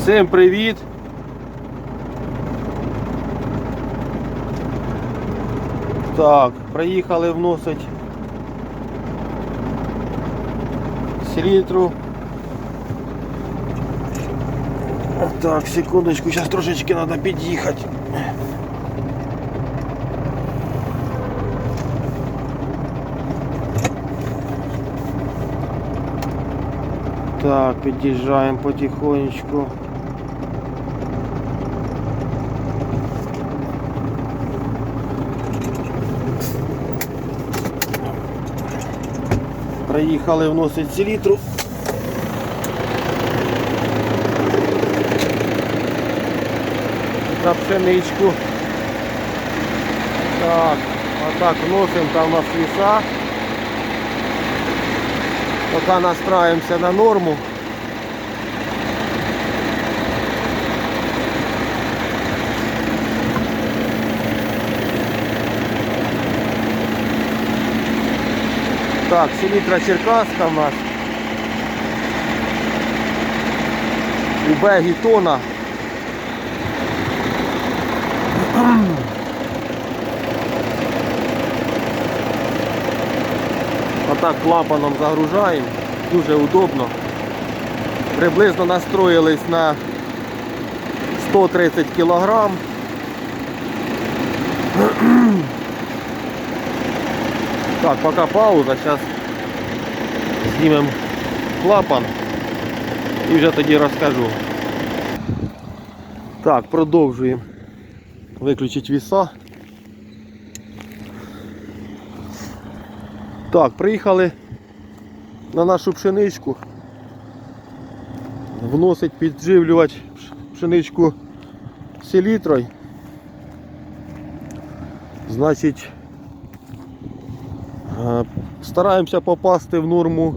Всім привіт! Так, приїхали вносить селітру. Так, секундочку, зараз трошечки треба під'їхати. Так, під'їжджаємо потихонечку. Приїхали вносить селітру. На пшеничку. Так, отак вносимо, там у нас. Поки настраиваемся на норму. Так, селітра Черкаська в нас. У бегі тона. Отак клапаном загружаємо, дуже удобно. Приблизно настроїлись на 130 кг. Так, поки пауза, зараз знімемо клапан і вже тоді розкажу. Так, продовжуємо. Виключити віса. Так, приїхали на нашу пшеничку. Вносить підживлювач пшеничку селітрою. Значить, стараємося попасти в норму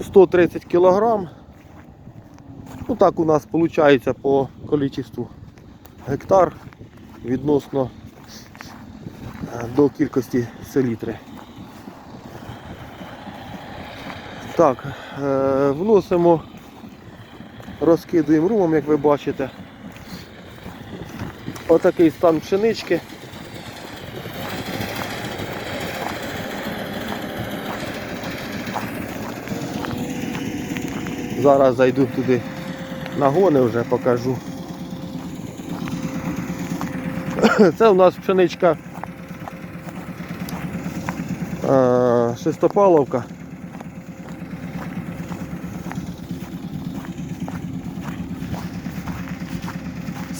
130 кг. Ну так у нас виходить по кількості гектар відносно е, до кількості селітри. Так, е, вносимо, розкидуємо румом, як ви бачите. Отакий стан пшенички. Зараз зайду туди нагони вже покажу. Це у нас пшеничка е, шестопаловка.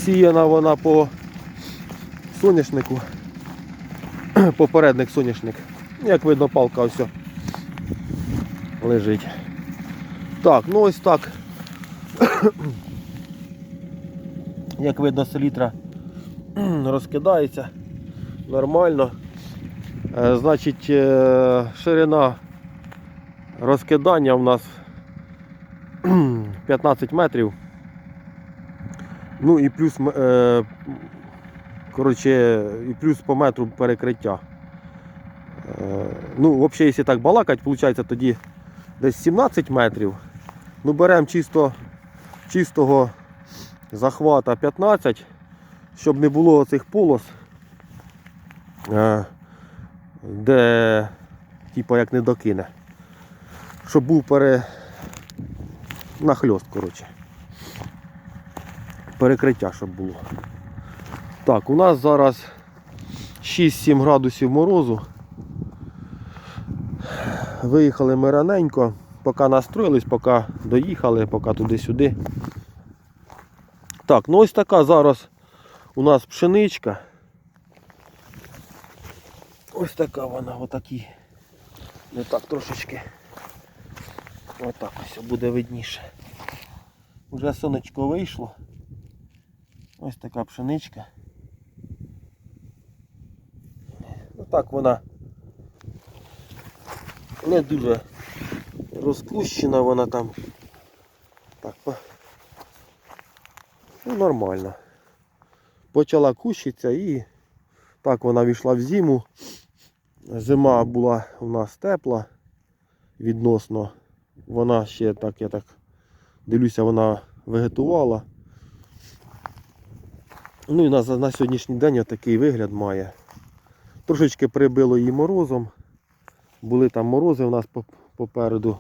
Сіяна вона по соняшнику. Попередник соняшник. Як видно, палка ось лежить. Так, ну ось так. Як видно, селітра розкидається нормально. Е, Значить, е, ширина розкидання у нас 15 метрів. Ну і плюс, е, коротше, і плюс по метру перекриття. Ну, взагалі, якщо так балакати, виходить тоді десь 17 метрів. Ну, беремо чисто, чистого захвата 15, щоб не було оцих полос, е, де типу, як не докине. Щоб був пере... нахльост, коротше. Перекриття, щоб було. Так, у нас зараз 6-7 градусів морозу. Виїхали ми раненько, поки настроїлись, поки доїхали, поки туди-сюди. Так, ну ось така зараз у нас пшеничка. Ось така вона, отакі. Не так трошечки. Отак ось буде видніше. Уже сонечко вийшло. Ось така пшеничка. Ну так вона не дуже розкущена вона там. Так, ну, нормально. Почала кущитися і так вона війшла в зиму. Зима була у нас тепла відносно. Вона ще так, я так дивлюся, вона вегетувала. Ну і на, на сьогоднішній день такий вигляд має. Трошечки прибило її морозом. Були там морози у нас попереду.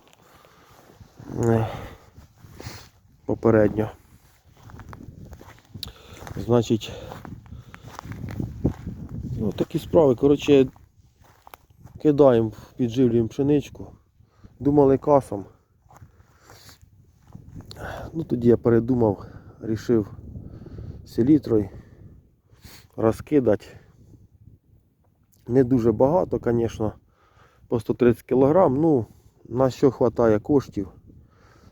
Попередньо. Значить, ну такі справи. Коротше, кидаємо, підживлюємо пшеничку. Думали касом. Ну тоді я передумав, рішив селітрою розкидати. Не дуже багато, звісно, по 130 кг. Ну, на що вистачає коштів.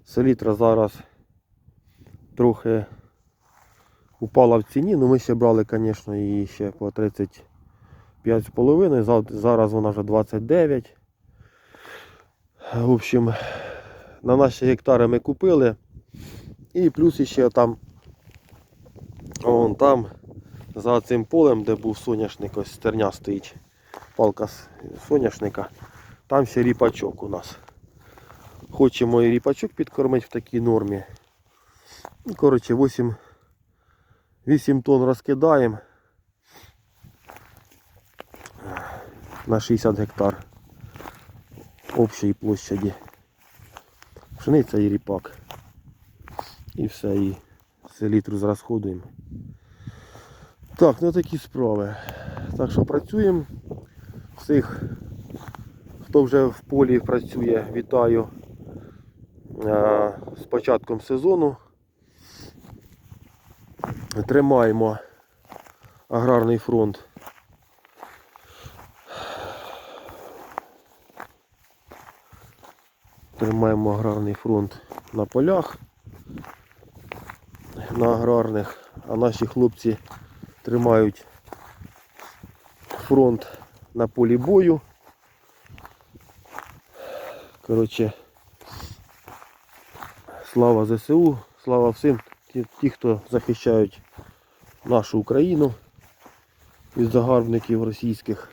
Селітра зараз трохи упала в ціні, ну ми ще брали, звісно, її ще по 35,5. Зараз вона вже 29. В общем, на наші гектари ми купили. І плюс ще там, вон там, за цим полем, де був соняшник, ось стерня стоїть, палка соняшника, там ще ріпачок у нас. Хочемо і ріпачок підкормити в такій нормі. Коротше, 8, 8 тонн розкидаємо на 60 гектар общої площаді. Пшениця і ріпак. І все, і селітру зрозходуємо. Так, ну такі справи. Так що працюємо. Всіх, хто вже в полі працює, вітаю з початком сезону. Тримаємо аграрний фронт. Тримаємо аграрний фронт на полях, на аграрних, а наші хлопці тримають фронт на полі бою. Коротше, слава ЗСУ, слава всім, ті, хто захищають нашу Україну від загарбників російських.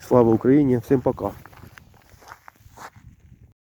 Слава Україні, всім пока.